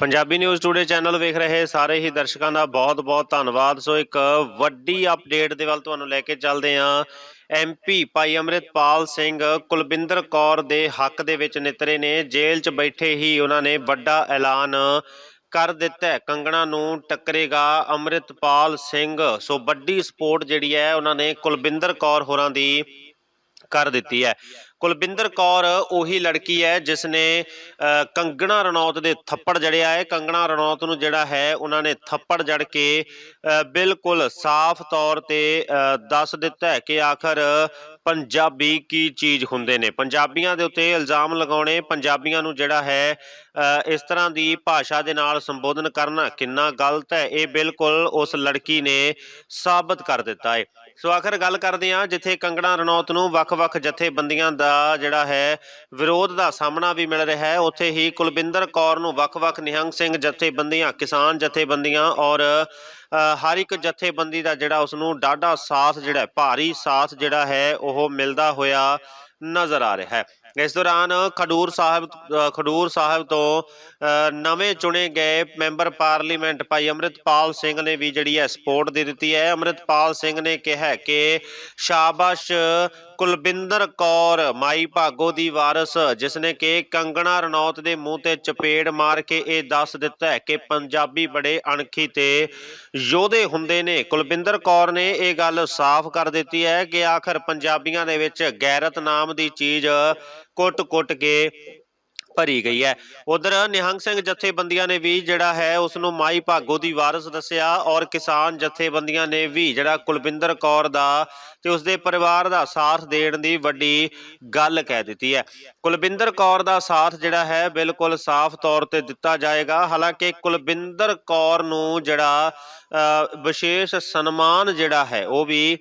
Punjabi news today channel ਵੇਖ ਰਹੇ ਸਾਰੇ ਹੀ ਦਰਸ਼ਕਾਂ ਦਾ ਬਹੁਤ-ਬਹੁਤ ਧੰਨਵਾਦ। ਸੋ ਇੱਕ ਵੱਡੀ ਅਪਡੇਟ ਦੇ ਵੱਲ ਤੁਹਾਨੂੰ ਲੈ ਕੇ ਚੱਲਦੇ ਹਾਂ। ਐਮਪੀ ਭਾਈ ਅੰਮ੍ਰਿਤਪਾਲ ਸਿੰਘ ਕੁਲਬਿੰਦਰ ਕੌਰ ਦੇ ਹੱਕ ਦੇ ਵਿੱਚ ਨਿਤਰੇ ਨੇ ਜੇਲ੍ਹ 'ਚ ਬੈਠੇ ਹੀ ਉਹਨਾਂ ਨੇ ਵੱਡਾ ਐਲਾਨ ਕਰ ਦਿੱਤਾ ਕੰਗਣਾ ਨੂੰ ਟੱਕਰੇਗਾ ਅੰਮ੍ਰਿਤਪਾਲ ਸਿੰਘ। ਸੋ ਵੱਡੀ ਸਪੋਰਟ ਜਿਹੜੀ ਹੈ ਉਹਨਾਂ ਨੇ ਕੁਲਬਿੰਦਰ ਕੌਰ ਹੋਰਾਂ ਦੀ ਕਰ ਦਿੱਤੀ ਹੈ। ਕੁਲਵਿੰਦਰ ਕੌਰ ਉਹੀ ਲੜਕੀ ਹੈ ਜਿਸ ਨੇ ਕੰਗਣਾ ਰਣੌਤ ਦੇ ਥੱਪੜ ਜੜਿਆ ਹੈ। ਕੰਗਣਾ ਰਣੌਤ ਨੂੰ ਜਿਹੜਾ ਹੈ, ਉਹਨਾਂ ਨੇ ਥੱਪੜ ਜੜ ਕੇ ਬਿਲਕੁਲ ਸਾਫ਼ ਤੌਰ ਤੇ ਦੱਸ ਦਿੱਤਾ ਹੈ ਕਿ ਆਖਰ ਪੰਜਾਬੀ ਕੀ ਚੀਜ਼ ਹੁੰਦੇ ਨੇ। ਪੰਜਾਬੀਆਂ ਦੇ ਉੱਤੇ ਇਲਜ਼ਾਮ ਲਗਾਉਣੇ, ਪੰਜਾਬੀਆਂ ਨੂੰ ਜਿਹੜਾ ਹੈ ਇਸ ਤਰ੍ਹਾਂ ਦੀ ਭਾਸ਼ਾ ਦੇ ਨਾਲ ਸੰਬੋਧਨ ਕਰਨਾ ਕਿੰਨਾ ਗਲਤ ਹੈ, ਇਹ ਬਿਲਕੁਲ ਉਸ ਲੜਕੀ ਨੇ ਸਾਬਤ ਕਰ ਦਿੱਤਾ ਹੈ। ਸੋ ਆਖਰ ਗੱਲ ਕਰਦੇ ਹਾਂ, ਜਿੱਥੇ ਕੰਗਣਾ ਰਣੌਤ ਨੂੰ ਵੱਖ-ਵੱਖ ਜਥੇਬੰਦੀਆਂ ਦਾ ਜਿਹੜਾ ਹੈ ਵਿਰੋਧ ਦਾ ਸਾਹਮਣਾ ਵੀ ਮਿਲ ਰਿਹਾ ਹੈ, ਉੱਥੇ ਹੀ ਕੁਲਵਿੰਦਰ ਕੌਰ ਨੂੰ ਵੱਖ-ਵੱਖ ਨਿਹੰਗ ਸਿੰਘ ਜਥੇਬੰਦੀਆਂ, ਕਿਸਾਨ ਜਥੇਬੰਦੀਆਂ ਔਰ ਹਰ ਇੱਕ ਜਥੇਬੰਦੀ ਦਾ ਜਿਹੜਾ ਉਸ ਨੂੰ ਡਾਢਾ ਸਾਥ ਜਿਹੜਾ ਭਾਰੀ ਸਾਥ ਜਿਹੜਾ ਹੈ, ਉਹ ਮਿਲਦਾ ਹੋਇਆ ਨਜ਼ਰ ਆ ਰਿਹਾ ਹੈ। ਇਸ ਦੌਰਾਨ ਖਡੂਰ ਸਾਹਿਬ ਖਡੂਰ ਸਾਹਿਬ ਤੋਂ ਨਵੇਂ ਚੁਣੇ ਗਏ ਮੈਂਬਰ ਪਾਰਲੀਮੈਂਟ ਭਾਈ ਅੰਮ੍ਰਿਤਪਾਲ ਸਿੰਘ ਨੇ ਵੀ ਜਿਹੜੀ ਹੈ ਸਪੋਰਟ ਦੇ ਦਿੱਤੀ ਹੈ। ਅੰਮ੍ਰਿਤਪਾਲ ਸਿੰਘ ਨੇ ਕਿਹਾ ਕਿ ਸ਼ਾਬਾਸ਼ ਕੁਲਬਿੰਦਰ ਕੌਰ, ਮਾਈ ਭਾਗੋ ਦੀ ਵਾਰਸ ਜਿਸ ਨੇ ਕਿ ਕੰਗਣਾ ਰਣੌਤ ਦੇ ਮੂੰਹ ਤੇ ਚਪੇੜ ਮਾਰ ਕੇ ਇਹ ਦੱਸ ਦਿੱਤਾ ਹੈ ਕਿ ਪੰਜਾਬੀ ਬੜੇ ਅਣਖੀ ਤੇ ਯੋਧੇ ਹੁੰਦੇ ਨੇ। ਕੁਲਬਿੰਦਰ ਕੌਰ ਨੇ ਇਹ ਗੱਲ ਸਾਫ਼ ਕਰ ਦਿੱਤੀ ਹੈ ਕਿ ਆਖਰ ਪੰਜਾਬੀਆਂ ਦੇ ਵਿੱਚ ਗੈਰਤ ਨਾਮ ਦੀ ਚੀਜ਼ ਕੁੱਟ-ਕੁੱਟ ਕੇ ਭਰੀ ਗਈ ਹੈ। ਉਧਰ ਨਿਹੰਗ ਸਿੰਘ ਜਥੇਬੰਦੀਆਂ ਨੇ ਵੀ ਜਿਹੜਾ ਹੈ ਉਸ ਨੂੰ ਮਾਈ ਭਾਗੋ ਦੀ ਵਾਰਸ ਦੱਸਿਆ ਔਰ ਕਿਸਾਨ ਜਥੇਬੰਦੀਆਂ ਨੇ ਵੀ ਜਿਹੜਾ ਕੁਲਵਿੰਦਰ ਕੌਰ ਦਾ ਤੇ ਉਸਦੇ ਪਰਿਵਾਰ ਦਾ ਸਾਥ ਦੇਣ ਦੀ ਵੱਡੀ ਗੱਲ ਕਹਿ ਦਿੱਤੀ ਹੈ। ਕੁਲਵਿੰਦਰ ਕੌਰ ਦਾ ਸਾਥ ਜਿਹੜਾ ਹੈ ਬਿਲਕੁਲ ਸਾਫ਼ ਤੌਰ ਤੇ ਦਿੱਤਾ ਜਾਏਗਾ। ਹਾਲਾਂਕਿ ਕੁਲਵਿੰਦਰ ਕੌਰ ਨੂੰ ਜਿਹੜਾ ਅ, ਵਿਸ਼ੇਸ਼ ਸਨਮਾਨ ਜਿਹੜਾ ਹੈ ਉਹ ਵੀ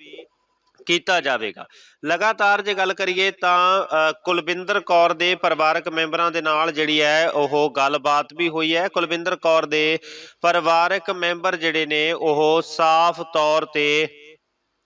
ਕੀਤਾ ਜਾਵੇਗਾ। ਲਗਾਤਾਰ ਜੇ ਗੱਲ ਕਰੀਏ ਤਾਂ ਕੁਲਵਿੰਦਰ ਕੌਰ ਦੇ ਪਰਿਵਾਰਕ ਮੈਂਬਰਾਂ ਦੇ ਨਾਲ ਜਿਹੜੀ ਹੈ, ਉਹ ਗੱਲਬਾਤ ਵੀ ਹੋਈ ਹੈ। ਕੁਲਵਿੰਦਰ ਕੌਰ ਦੇ ਪਰਿਵਾਰਕ ਮੈਂਬਰ ਜਿਹੜੇ ਨੇ, ਉਹ ਸਾਫ਼ ਤੌਰ ਤੇ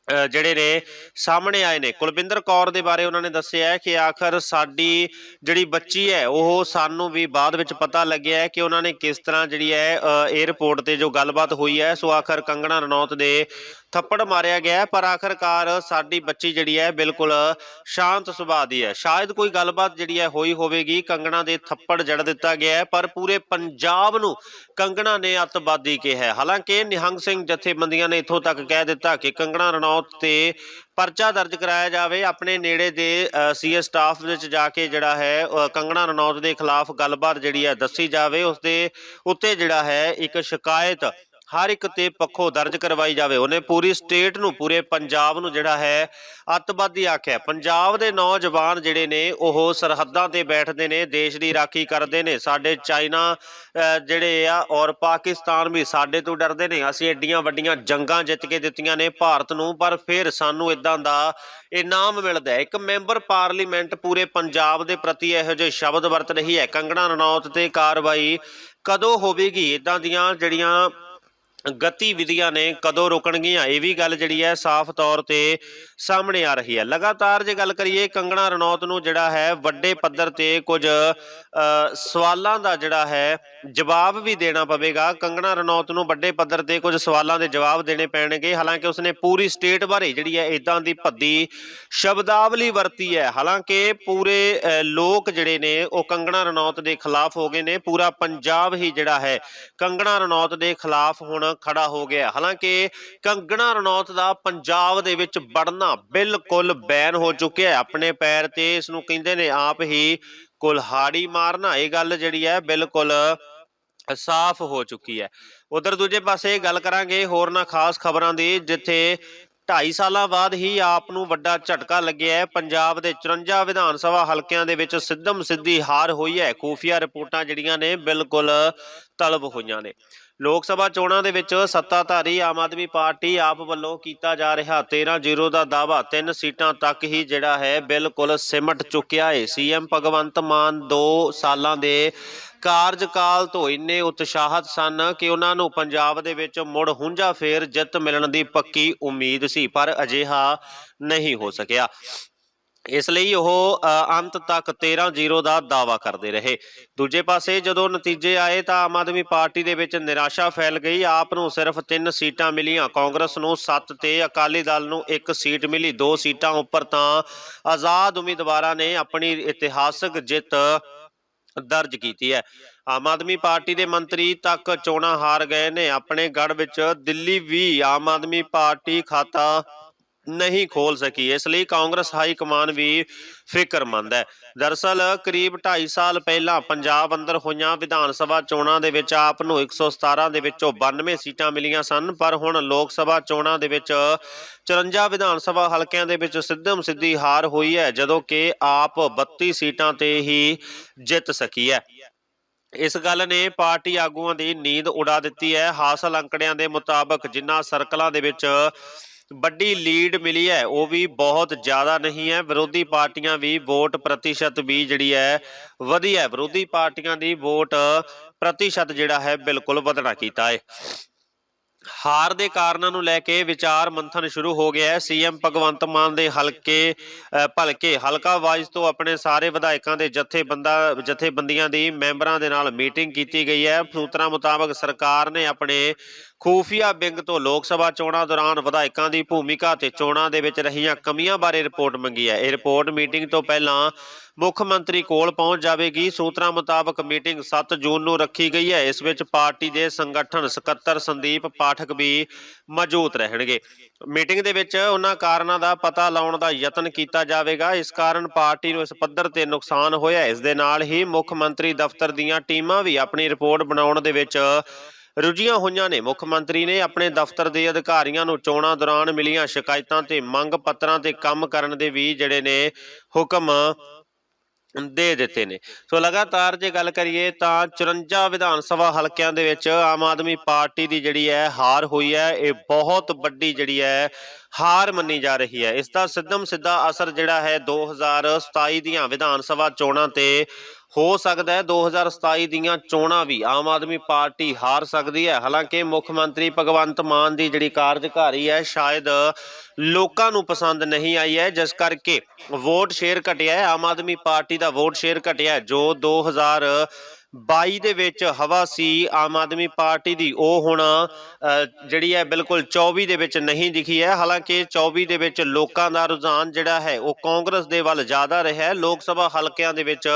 ਜਿਹੜੇ ਨੇ ਸਾਹਮਣੇ ਆਏ ਨੇ। ਕੁਲਵਿੰਦਰ ਕੌਰ ਦੇ ਬਾਰੇ ਉਹਨਾਂ ਨੇ ਦੱਸਿਆ ਕਿ ਆਖਰ ਸਾਡੀ ਜਿਹੜੀ ਬੱਚੀ ਹੈ, ਉਹ ਸਾਨੂੰ ਵੀ ਬਾਅਦ ਵਿੱਚ ਪਤਾ ਲੱਗਿਆ ਕਿ ਉਹਨਾਂ ਨੇ ਕਿਸ ਤਰ੍ਹਾਂ ਜਿਹੜੀ ਹੈ 에ਅਰਪੋਰਟ ਤੇ ਜੋ ਗੱਲਬਾਤ ਹੋਈ ਹੈ, ਸੋ ਆਖਰ ਕੰਗਣਾ ਰਣੌਤ ਦੇ ਥੱਪੜ ਮਾਰਿਆ ਗਿਆ ਪਰ ਆਖਰਕਾਰ ਸਾਡੀ ਬੱਚੀ ਜਿਹੜੀ ਹੈ, ਬਿਲਕੁਲ ਸ਼ਾਂਤ ਸੁਭਾਅ ਦੀ ਹੈ। ਸ਼ਾਇਦ ਕੋਈ ਗੱਲਬਾਤ ਜਿਹੜੀ ਹੈ, ਹੋਈ ਹੋਵੇਗੀ। ਕੰਗਣਾ ਦੇ ਥੱਪੜ ਜੜ ਦਿੱਤਾ ਗਿਆ ਹੈ, ਪਰ ਪੂਰੇ ਪੰਜਾਬ ਨੂੰ ਕੰਗਣਾ ਨੇ ਅੱਤਵਾਦੀ ਕਿਹਾ ਹਾਲਾਂਕਿ ਨਿਹੰਗ ਸਿੰਘ ਜਥੇਬੰਦੀਆਂ ਨੇ ਇੱਥੋਂ ਤੱਕ ਕਹਿ ਦਿੱਤਾ ਕਿ ਕੰਗਣਾ ਰਣੌਤ ਤੇ ਪਰਚਾ ਦਰਜ ਕਰਾਇਆ ਜਾਵੇ। ਆਪਣੇ ਨੇੜੇ ਦੇ ਸੀਏ ਸਟਾਫ ਵਿੱਚ ਜਾ ਕੇ ਜਿਹੜਾ ਹੈ ਅ, ਕੰਗਣਾ ਰਣੌਤ ਦੇ ਖਿਲਾਫ ਗੱਲਬਾਤ ਜਿਹੜੀ ਹੈ ਦੱਸੀ ਜਾਵੇ। ਉਸ ਦੇ ਉੱਤੇ ਜਿਹੜਾ ਹੈ ਇੱਕ ਸ਼ਿਕਾਇਤ ਹਰ ਇੱਕ ਤੇ ਪੱਖੋਂ ਦਰਜ ਕਰਵਾਈ ਜਾਵੇ। ਉਹਨੇ ਪੂਰੀ ਸਟੇਟ ਨੂੰ, ਪੂਰੇ ਪੰਜਾਬ ਨੂੰ ਜਿਹੜਾ ਹੈ ਅੱਤਵਾਦੀ ਆਖਿਆ। ਪੰਜਾਬ ਦੇ ਨੌਜਵਾਨ ਜਿਹੜੇ ਨੇ, ਉਹ ਸਰਹੱਦਾਂ ਤੇ ਬੈਠਦੇ ਨੇ, ਦੇਸ਼ ਦੀ ਰਾਖੀ ਕਰਦੇ ਨੇ। ਸਾਡੇ ਚਾਈਨਾ ਜਿਹੜੇ ਆ ਔਰ ਪਾਕਿਸਤਾਨ ਵੀ ਸਾਡੇ ਤੋਂ ਡਰਦੇ ਨੇ। ਅਸੀਂ ਏਡੀਆਂ ਵੱਡੀਆਂ ਜੰਗਾਂ ਜਿੱਤ ਕੇ ਦਿੱਤੀਆਂ ਨੇ ਭਾਰਤ ਨੂੰ, ਪਰ ਫਿਰ ਸਾਨੂੰ ਇਦਾਂ ਦਾ ਇਨਾਮ ਮਿਲਦਾ ਇੱਕ ਮੈਂਬਰ ਪਾਰਲੀਮੈਂਟ ਪੂਰੇ ਪੰਜਾਬ ਦੇ ਪ੍ਰਤੀ ਇਹੋ ਜਿਹੇ ਸ਼ਬਦ ਵਰਤ ਰਹੀ ਹੈ। ਕੰਗਣਾ ਰਣੌਤ ਤੇ ਕਾਰਵਾਈ ਕਦੋਂ ਹੋਵੇਗੀ? ਇਦਾਂ ਦੀਆਂ ਜਿਹੜੀਆਂ ਗਤੀਵਿਧੀਆਂ ਨੇ ਕਦੋਂ ਰੁਕਣਗੀਆਂ? ਇਹ ਵੀ ਗੱਲ ਜਿਹੜੀ ਹੈ ਸਾਫ਼ ਤੌਰ ਤੇ ਸਾਹਮਣੇ ਆ ਰਹੀ ਹੈ। ਲਗਾਤਾਰ ਜੇ ਗੱਲ ਕਰੀਏ, ਕੰਗਣਾ ਰਣੌਤ ਨੂੰ ਜਿਹੜਾ ਹੈ ਵੱਡੇ ਪੱਧਰ ਤੇ ਕੁਝ ਸਵਾਲਾਂ ਦਾ ਜਿਹੜਾ ਹੈ ਜਵਾਬ ਵੀ ਦੇਣਾ ਪਵੇਗਾ। ਕੰਗਣਾ ਰਣੌਤ ਨੂੰ ਵੱਡੇ ਪੱਧਰ ਤੇ ਕੁਝ ਸਵਾਲਾਂ ਦੇ ਜਵਾਬ ਦੇਣੇ ਪੈਣਗੇ। ਹਾਲਾਂਕਿ ਉਸਨੇ ਪੂਰੀ ਸਟੇਟ ਬਾਰੇ ਜਿਹੜੀ ਹੈ ਇਦਾਂ ਦੀ ਭੱਦੀ ਸ਼ਬਦਾਵਲੀ ਵਰਤੀ ਹੈ। ਹਾਲਾਂਕਿ ਪੂਰੇ ਲੋਕ ਜਿਹੜੇ ਨੇ ਉਹ ਕੰਗਣਾ ਰਣੌਤ ਦੇ ਖਿਲਾਫ ਹੋ ਗਏ ਨੇ। ਪੂਰਾ ਪੰਜਾਬ ਹੀ ਜਿਹੜਾ ਹੈ ਕੰਗਣਾ ਰਣੌਤ ਦੇ ਖਿਲਾਫ ਹੁਣ ਖੜਾ ਹੋ ਗਿਆ। ਹਾਲਾਂਕਿ ਕੰਗਣਾ ਰਣੌਤ ਦਾ ਪੰਜਾਬ ਦੇ ਵਿੱਚ ਵੜਨਾ ਬਿਲਕੁਲ ਬੈਨ ਹੋ ਚੁੱਕਿਆ ਹੈ। ਆਪਣੇ ਪੈਰ ਤੇ ਇਸ ਨੂੰ ਕਹਿੰਦੇ ਨੇ ਆਪ ਹੀ ਕੁਲਹਾੜੀ ਮਾਰਨਾ। ਇਹ ਗੱਲ ਜਿਹੜੀ ਹੈ ਬਿਲਕੁਲ ਸਾਫ਼ ਹੋ ਚੁੱਕੀ ਹੈ। ਉਧਰ ਦੂਜੇ ਪਾਸੇ ਗੱਲ ਕਰਾਂਗੇ ਹੋਰਨਾਂ ਖਾਸ ਖਬਰਾਂ ਦੀ, ਜਿੱਥੇ 2.5 ਸਾਲਾਂ ਬਾਅਦ ਹੀ ਆਪ ਨੂੰ ਵੱਡਾ ਝਟਕਾ ਲੱਗਿਆ ਹੈ। ਪੰਜਾਬ ਦੇ 54 ਵਿਧਾਨ ਸਭਾ ਹਲਕਿਆਂ ਦੇ ਵਿੱਚ ਸਿੱਧਮ ਸਿੱਧੀ ਹਾਰ ਹੋਈ ਹੈ। ਖੂਫੀਆ ਰਿਪੋਰਟਾਂ ਜਿਹੜੀਆਂ ਨੇ ਬਿਲਕੁਲ ਤਲਬ ਹੋਈਆਂ ਨੇ। ਲੋਕ ਸਭਾ ਚੋਣਾਂ ਦੇ ਵਿੱਚ ਸੱਤਾਧਾਰੀ ਆਮ ਆਦਮੀ ਪਾਰਟੀ ਆਪ ਵੱਲੋਂ ਕੀਤਾ ਜਾ ਰਿਹਾ 13-0 ਦਾ ਦਾਵਾ ਤਿੰਨ ਸੀਟਾਂ ਤੱਕ ਹੀ ਜਿਹੜਾ ਹੈ ਬਿਲਕੁਲ ਸਿਮਟ ਚੁੱਕਿਆ ਹੈ ਸੀਐਮ ਭਗਵੰਤ ਮਾਨ 2 ਸਾਲਾਂ ਦੇ ਕਾਰਜਕਾਲ ਤੋਂ ਇੰਨੇ ਉਤਸ਼ਾਹਤ ਸਨ ਕਿ ਉਹਨਾਂ ਨੂੰ ਪੰਜਾਬ ਦੇ ਵਿੱਚ ਮੁੜ ਹੁੰਜਾ ਫੇਰ ਜਿੱਤ ਮਿਲਣ ਦੀ ਪੱਕੀ ਉਮੀਦ ਸੀ, ਪਰ ਅਜਿਹਾ ਨਹੀਂ ਹੋ ਸਕਿਆ। ਇਸ ਲਈ ਉਹ ਅੰਤ ਤੱਕ 13-0 ਦਾ ਦਾਵਾ ਕਰਦੇ ਰਹੇ। ਦੂਜੇ ਪਾਸੇ ਜਦੋਂ ਨਤੀਜੇ ਆਏ ਤਾਂ ਆਮ ਆਦਮੀ ਪਾਰਟੀ ਦੇ ਵਿੱਚ ਨਿਰਾਸ਼ਾ ਫੈਲ ਗਈ। ਆਪ ਨੂੰ ਸਿਰਫ 3 ਸੀਟਾਂ ਮਿਲੀਆਂ। ਕਾਂਗਰਸ ਨੂੰ 7 ਤੇ ਅਕਾਲੀ ਦਲ ਨੂੰ 1 ਸੀਟ ਮਿਲੀ। ਦੋ ਸੀਟਾਂ ਉੱਪਰ ਤਾਂ ਆਜ਼ਾਦ ਉਮੀਦਵਾਰਾਂ ਨੇ ਆਪਣੀ ਇਤਿਹਾਸਕ ਜਿੱਤ ਦਰਜ ਕੀਤੀ ਹੈ। ਆਮ ਆਦਮੀ ਪਾਰਟੀ ਦੇ ਮੰਤਰੀ ਤੱਕ ਚੋਣਾਂ ਹਾਰ ਗਏ ਨੇ। ਆਪਣੇ ਗੜ ਵਿੱਚ ਦਿੱਲੀ ਵੀ ਆਮ ਆਦਮੀ ਪਾਰਟੀ ਖਾਤਾ ਨਹੀਂ ਖੋਲ ਸਕੀ। ਇਸ ਲਈ ਕਾਂਗਰਸ ਹਾਈ ਕਮਾਨ ਵੀ ਫਿਕਰਮੰਦ ਹੈ। ਦਰਅਸਲ ਕਰੀਬ 2.5 ਸਾਲ ਪਹਿਲਾਂ ਪੰਜਾਬ ਅੰਦਰ ਹੋਈਆਂ ਵਿਧਾਨ ਸਭਾ ਚੋਣਾਂ ਦੇ ਵਿੱਚ ਆਪ ਨੂੰ 117 ਦੇ ਵਿੱਚੋਂ 92 ਸੀਟਾਂ ਮਿਲੀਆਂ ਸਨ, ਪਰ ਹੁਣ ਲੋਕ ਸਭਾ ਚੋਣਾਂ ਦੇ ਵਿੱਚ 54 ਵਿਧਾਨ ਸਭਾ ਹਲਕਿਆਂ ਦੇ ਵਿੱਚ ਸਿੱਧਮ ਸਿੱਧੀ ਹਾਰ ਹੋਈ ਹੈ, ਜਦੋਂ ਕਿ ਆਪ 32 ਸੀਟਾਂ ਤੇ ਹੀ ਜਿੱਤ ਸਕੀ ਹੈ। ਇਸ ਗੱਲ ਨੇ ਪਾਰਟੀ ਆਗੂਆਂ ਦੀ ਨੀਂਦ ਉਡਾ ਦਿੱਤੀ ਹੈ। ਹਾਸਲ ਅੰਕੜਿਆਂ ਦੇ ਮੁਤਾਬਕ ਜਿਨ੍ਹਾਂ ਸਰਕਲਾਂ ਦੇ ਵਿੱਚ ਵੱਡੀ ਲੀਡ ਮਿਲੀ ਹੈ, ਉਹ ਵੀ ਬਹੁਤ ਜ਼ਿਆਦਾ ਨਹੀਂ ਹੈ। ਵਿਰੋਧੀ ਪਾਰਟੀਆਂ ਵੀ ਵੋਟ ਪ੍ਰਤੀਸ਼ਤ ਵੀ ਜਿਹੜੀ ਹੈ, ਵਧੀ ਹੈ। ਵਿਰੋਧੀ ਪਾਰਟੀਆਂ ਦੀ ਵੋਟ ਪ੍ਰਤੀਸ਼ਤ ਜਿਹੜਾ ਹੈ, ਬਿਲਕੁਲ ਵਧਣਾ ਕੀਤਾ ਹੈ। ਹਾਰ ਦੇ ਕਾਰਨਾਂ ਨੂੰ ਲੈ ਕੇ ਵਿਚਾਰ ਮੰਥਨ ਸ਼ੁਰੂ ਹੋ ਗਿਆ ਹੈ। ਸੀਐਮ ਭਗਵੰਤ ਮਾਨ ਦੇ ਹਲਕੇ ਭਲਕੇ, ਹਲਕਾ ਵਾਈਜ਼ ਤੋਂ ਆਪਣੇ ਸਾਰੇ ਵਿਧਾਇਕਾਂ ਦੇ ਜਥੇਬੰਦਾ, ਜਥੇਬੰਦੀਆਂ ਦੀ ਮੈਂਬਰਾਂ ਦੇ ਨਾਲ ਮੀਟਿੰਗ ਕੀਤੀ ਗਈ ਹੈ। ਸੂਤਰਾਂ ਮੁਤਾਬਕ ਸਰਕਾਰ ਨੇ ਆਪਣੇ ਖੂਫੀਆ ਵਿੰਗ ਤੋਂ ਲੋਕ ਸਭਾ ਚੋਣਾਂ ਦੌਰਾਨ ਵਿਧਾਇਕਾਂ ਦੀ ਭੂਮਿਕਾ ਤੇ ਚੋਣਾਂ ਦੇ ਵਿੱਚ ਰਹੀਆਂ ਕਮੀਆਂ ਬਾਰੇ ਰਿਪੋਰਟ ਮੰਗੀ ਹੈ। ਇਹ ਰਿਪੋਰਟ ਮੀਟਿੰਗ ਤੋਂ ਪਹਿਲਾਂ ਮੁੱਖ ਮੰਤਰੀ ਕੋਲ ਪਹੁੰਚ ਜਾਵੇਗੀ। ਸੂਤਰਾਂ ਮੁਤਾਬਕ ਮੀਟਿੰਗ 7 ਜੂਨ ਨੂੰ ਰੱਖੀ ਗਈ ਹੈ। ਇਸ ਵਿੱਚ ਪਾਰਟੀ ਦੇ ਸੰਗਠਨ ਸਕੱਤਰ ਸੰਦੀਪ ਪਾਠਕ ਵੀ ਮੌਜੂਦ ਰਹਿਣਗੇ। ਮੀਟਿੰਗ ਦੇ ਵਿੱਚ ਉਹਨਾਂ ਕਾਰਨਾਂ ਦਾ ਪਤਾ ਲਾਉਣ ਦਾ ਯਤਨ ਕੀਤਾ ਜਾਵੇਗਾ। ਇਸ ਕਾਰਨ ਪਾਰਟੀ ਨੂੰ ਇਸ ਪੱਧਰ ਤੇ ਨੁਕਸਾਨ ਹੋਇਆ। ਇਸ ਦੇ ਨਾਲ ਹੀ ਮੁੱਖ ਮੰਤਰੀ ਦਫ਼ਤਰ ਦੀਆਂ ਟੀਮਾਂ ਵੀ ਆਪਣੀ ਰਿਪੋਰਟ ਬਣਾਉਣ ਦੇ ਵਿੱਚ ਰੁੱਝੀਆਂ ਹੋਈਆਂ ਨੇ। ਮੁੱਖ ਮੰਤਰੀ ਨੇ ਆਪਣੇ ਦਫ਼ਤਰ ਦੇ ਅਧਿਕਾਰੀਆਂ ਨੂੰ ਚੋਣਾਂ ਦੌਰਾਨ ਮਿਲੀਆਂ ਸ਼ਿਕਾਇਤਾਂ ਤੇ ਮੰਗ ਪੱਤਰਾਂ ਤੇ ਕੰਮ ਕਰਨ ਦੇ ਵੀ ਜਿਹੜੇ ਨੇ ਹੁਕਮ ਦੇ ਦਿੱਤੇ ਨੇ। ਸੋ ਲਗਾਤਾਰ ਜੇ ਗੱਲ ਕਰੀਏ ਤਾਂ 54 ਵਿਧਾਨ ਸਭਾ ਹਲਕਿਆਂ ਦੇ ਵਿੱਚ ਆਮ ਆਦਮੀ ਪਾਰਟੀ ਦੀ ਜਿਹੜੀ ਹੈ ਹਾਰ ਹੋਈ ਹੈ। ਇਹ ਬਹੁਤ ਵੱਡੀ ਜਿਹੜੀ ਹੈ ਹਾਰ ਮੰਨੀ ਜਾ ਰਹੀ ਹੈ। ਇਸ ਦਾ ਸਿੱਧਮ ਸਿੱਧਾ ਅਸਰ ਜਿਹੜਾ ਹੈ 2027 ਦੀਆਂ ਵਿਧਾਨ ਸਭਾ ਚੋਣਾਂ ਤੇ ਹੋ ਸਕਦਾ ਹੈ 2027 ਦੀਆਂ ਚੋਣਾਂ ਵੀ ਆਮ ਆਦਮੀ ਪਾਰਟੀ ਹਾਰ ਸਕਦੀ ਹੈ। ਹਾਲਾਂਕਿ ਮੁੱਖ ਮੰਤਰੀ ਭਗਵੰਤ ਮਾਨ ਦੀ ਜਿਹੜੀ ਕਾਰਜਕਾਰੀ ਹੈ ਸ਼ਾਇਦ ਲੋਕਾਂ ਨੂੰ ਪਸੰਦ ਨਹੀਂ ਆਈ ਹੈ। ਜਿਸ ਕਰਕੇ ਵੋਟ ਸ਼ੇਅਰ ਘਟਿਆ ਹੈ। ਆਮ ਆਦਮੀ ਪਾਰਟੀ ਦਾ ਵੋਟ ਸ਼ੇਅਰ ਘਟਿਆ ਹੈ, ਜੋ 2022 ਦੇ ਵਿੱਚ ਹਵਾ ਸੀ ਆਮ ਆਦਮੀ ਪਾਰਟੀ ਦੀ। ਉਹ ਹੁਣ ਜਿਹੜੀ ਹੈ ਬਿਲਕੁਲ 24 ਦੇ ਵਿੱਚ ਨਹੀਂ ਦਿਖੀ ਹੈ। ਹਾਲਾਂਕਿ 24 ਦੇ ਵਿੱਚ ਲੋਕਾਂ ਦਾ ਰੁਝਾਨ ਜਿਹੜਾ ਹੈ ਉਹ ਕਾਂਗਰਸ ਦੇ ਵੱਲ ਜ਼ਿਆਦਾ ਰਿਹਾ ਹੈ। ਲੋਕ ਸਭਾ ਹਲਕਿਆਂ ਦੇ ਵਿੱਚ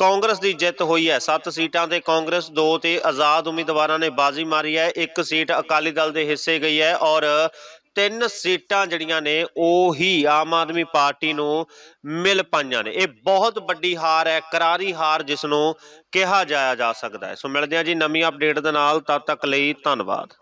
ਕਾਂਗਰਸ ਦੀ ਜਿੱਤ ਹੋਈ ਹੈ। 7 ਸੀਟਾਂ ਤੇ ਕਾਂਗਰਸ 2 ਤੇ ਆਜ਼ਾਦ ਉਮੀਦਵਾਰਾਂ ਨੇ ਬਾਜ਼ੀ ਮਾਰੀ ਹੈ। ਇੱਕ ਸੀਟ ਅਕਾਲੀ ਦਲ ਦੇ ਹਿੱਸੇ ਗਈ ਹੈ ਔਰ ਤਿੰਨ ਸੀਟਾਂ ਜਿਹੜੀਆਂ ਨੇ, ਉਹ ਹੀ ਆਮ ਆਦਮੀ ਪਾਰਟੀ ਨੂੰ ਮਿਲ ਪਾਈਆਂ ਨੇ। ਇਹ ਬਹੁਤ ਵੱਡੀ ਹਾਰ ਹੈ, ਕਰਾਰੀ ਹਾਰ ਜਿਸ ਨੂੰ ਕਿਹਾ ਜਾਇਆ ਜਾ ਸਕਦਾ ਹੈ। ਸੋ ਮਿਲਦੇ ਹਾਂ ਜੀ ਨਵੀਂ ਅਪਡੇਟ ਦੇ ਨਾਲ, ਤਦ ਤੱਕ ਲਈ ਧੰਨਵਾਦ।